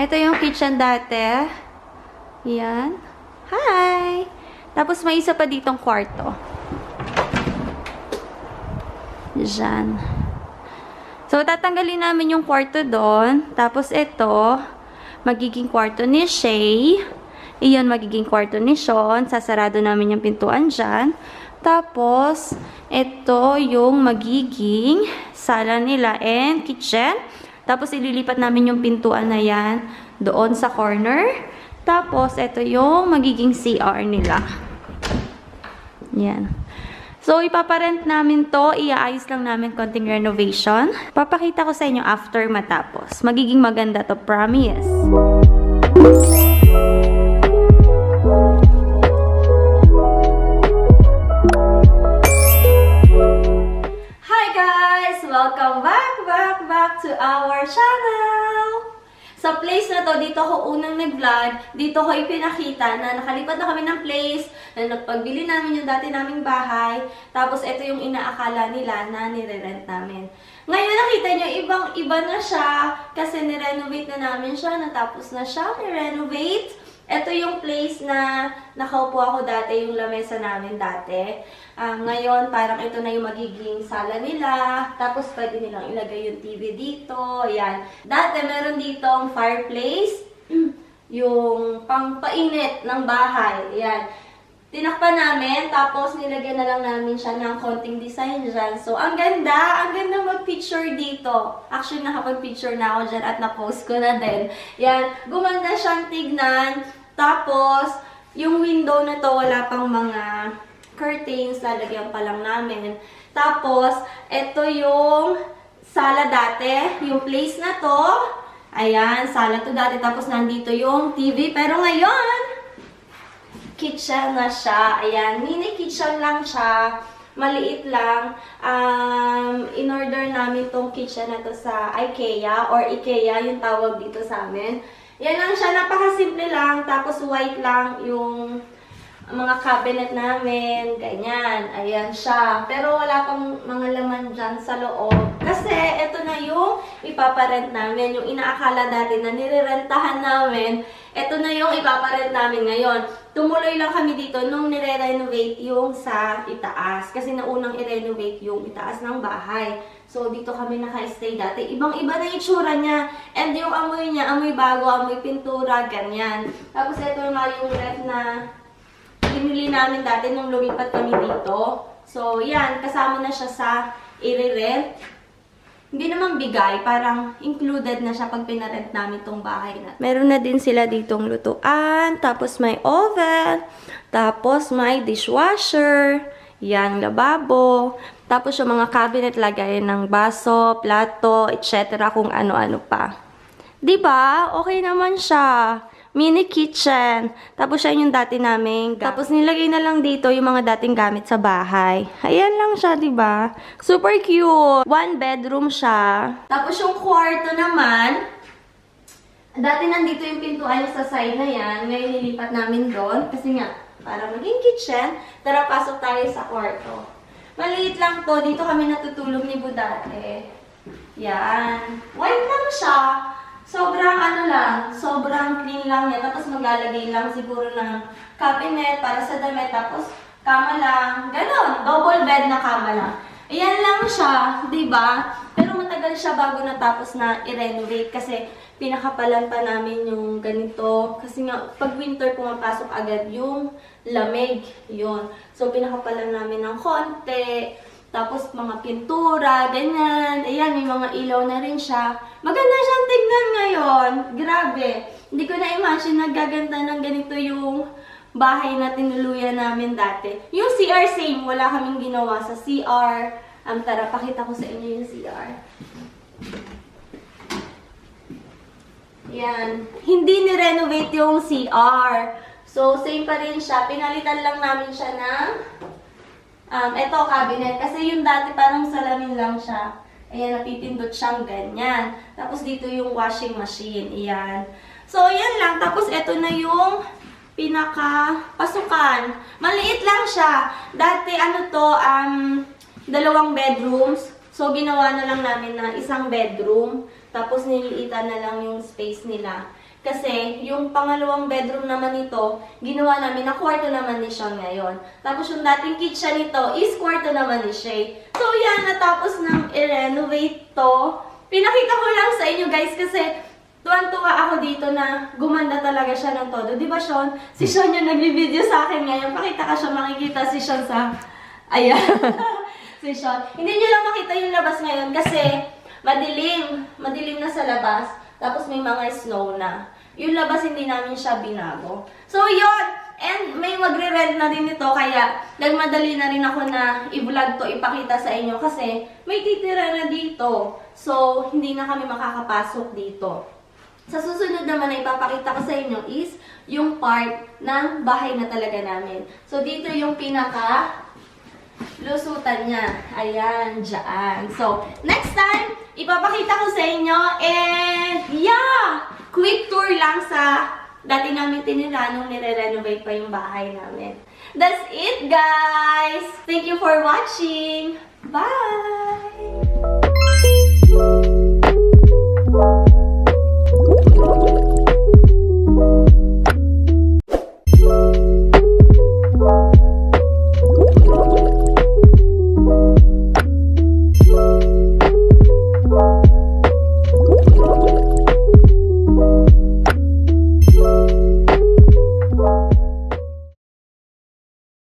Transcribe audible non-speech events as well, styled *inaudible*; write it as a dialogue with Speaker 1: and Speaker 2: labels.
Speaker 1: Ito yung kitchen dati. Yan. Hi! Tapos may isa pa ditong kwarto. Diyan. So, tatanggalin namin yung kwarto doon. Tapos ito, magiging kwarto ni Shay. Iyon, magiging kwarto ni Sean. Sasarado namin yung pintuan dyan. Tapos, ito yung magiging sala nila and kitchen. Tapos, ililipat namin yung pintuan na yan doon sa corner. Tapos, ito yung magiging CR nila. Yan. So, ipaparent namin to. Iaayos lang namin konting renovation. Papakita ko sa inyo after matapos. Magiging maganda to, promise. Hi Sa place na to, dito ako unang nag-vlog. Dito ko ipinakita na nakalipat na kami ng place, na nagpagbili namin yung dati naming bahay. Tapos ito yung inaakala nila na nire-rent namin. Ngayon nakita nyo, ibang-iba na siya kasi nirenovate na namin siya. Natapos na siya, nirenovate. Ito yung place na nakaupo ako dati, yung lamesa namin dati. Ah, ngayon, parang ito na yung magiging sala nila. Tapos, pwede nilang ilagay yung TV dito. Ayan. Dati, meron ditong fireplace. *clears throat* yung pangpainit ng bahay. Ayan. Tinakpan namin, tapos nilagyan na lang namin siya ng konting design dyan. So, ang ganda! Ang ganda mag-picture dito. Actually, nakapag-picture na ako dyan at na-post ko na din. Yan, gumanda siyang tignan. Tapos, yung window na to, wala pang mga curtains, lalagyan pa lang namin. Tapos, ito yung sala dati, yung place na to. Ayan, sala to dati. Tapos, nandito yung TV. Pero ngayon, kitchen na siya. Ayan, mini kitchen lang siya. Maliit lang. Um, in-order namin tong kitchen na to sa IKEA or IKEA yung tawag dito sa amin. Yan lang siya, napakasimple lang. Tapos white lang yung mga cabinet namin, ganyan. Ayan siya. Pero wala pang mga laman dyan sa loob. Kasi ito na yung ipaparent namin. Yung inaakala dati na nirerentahan namin, ito na yung ipaparent namin ngayon. Tumuloy lang kami dito nung nire-renovate yung sa itaas. Kasi naunang i-renovate yung itaas ng bahay. So, dito kami naka-stay dati. Ibang-iba na itsura niya. And yung amoy niya, amoy bago, amoy pintura, ganyan. Tapos ito nga yung ref na binili namin dati nung lumipat kami dito. So, yan, kasama na siya sa i-rent. Hindi naman bigay, parang included na siya pag pinarent namin tong bahay na. Meron na din sila ditong lutuan, tapos may oven, tapos may dishwasher, yan, lababo, tapos yung mga cabinet lagay ng baso, plato, etc. kung ano-ano pa. 'Di ba? Okay naman siya. Mini kitchen. Tapos siya yung dati namin. Tapos nilagay na lang dito yung mga dating gamit sa bahay. Ayan lang siya, ba? Super cute. One bedroom siya. Tapos yung kwarto naman, Dati nandito yung pintuan niya sa side na yan. Ngayon nilipat namin doon. Kasi nga, para maging kitchen. Tara, pasok tayo sa kwarto. Maliit lang to. Dito kami natutulog ni Budate. Yan. White lang siya. Sobrang ano lang, sobrang clean lang niya. Tapos maglalagay lang siguro ng cabinet para sa damit. Tapos kama lang. Ganon. Double bed na kama lang. Ayan lang siya, di ba? Pero matagal siya bago natapos na i-renovate kasi pinakapalan pa namin yung ganito. Kasi nga, pag winter pumapasok agad yung lamig. Yun. So, pinakapalan namin ng konti. Tapos, mga pintura, ganyan. Ayan, may mga ilaw na rin siya. Maganda siyang tignan ngayon. Grabe. Hindi ko na-imagine na gaganda ng ganito yung bahay na tinuluyan namin dati. Yung CR same, wala kaming ginawa sa CR. Um, tara, pakita ko sa inyo yung CR. Yan. Hindi ni-renovate yung CR. So, same pa rin siya. Pinalitan lang namin siya ng um, eto, cabinet. Kasi yung dati parang salamin lang siya. Ayan, napipindot siyang ganyan. Tapos dito yung washing machine. Ayan. So, yan lang. Tapos eto na yung pinaka pasukan. Maliit lang siya. Dati ano to, um, dalawang bedrooms. So, ginawa na lang namin na isang bedroom. Tapos, nililitan na lang yung space nila. Kasi yung pangalawang bedroom naman nito, ginawa namin na kwarto naman ni Sean ngayon. Tapos yung dating kitchen nito is kwarto naman ni Shay. So yan, natapos nang i-renovate to. Pinakita ko lang sa inyo guys kasi tuwan-tuwa ako dito na gumanda talaga siya ng todo. Di ba Sean? Si Sean yung nagbi-video sa akin ngayon. Pakita ka siya, makikita si Sean sa... Ayan. *laughs* si Sean. Hindi nyo lang makita yung labas ngayon kasi madilim. Madilim na sa labas. Tapos may mga snow na. Yung labas hindi namin siya binago. So yun! And may magre-rent na din ito kaya nagmadali na rin ako na i-vlog to, ipakita sa inyo kasi may titira na dito. So hindi na kami makakapasok dito. Sa susunod naman na ipapakita ko sa inyo is yung part ng bahay na talaga namin. So dito yung pinaka lusutan niya. Ayan, dyan. So, next time, ipapakita ko sa inyo. And, lang sa dati namin tinira nung nire-renovate pa yung bahay namin. That's it, guys! Thank you for watching! Bye!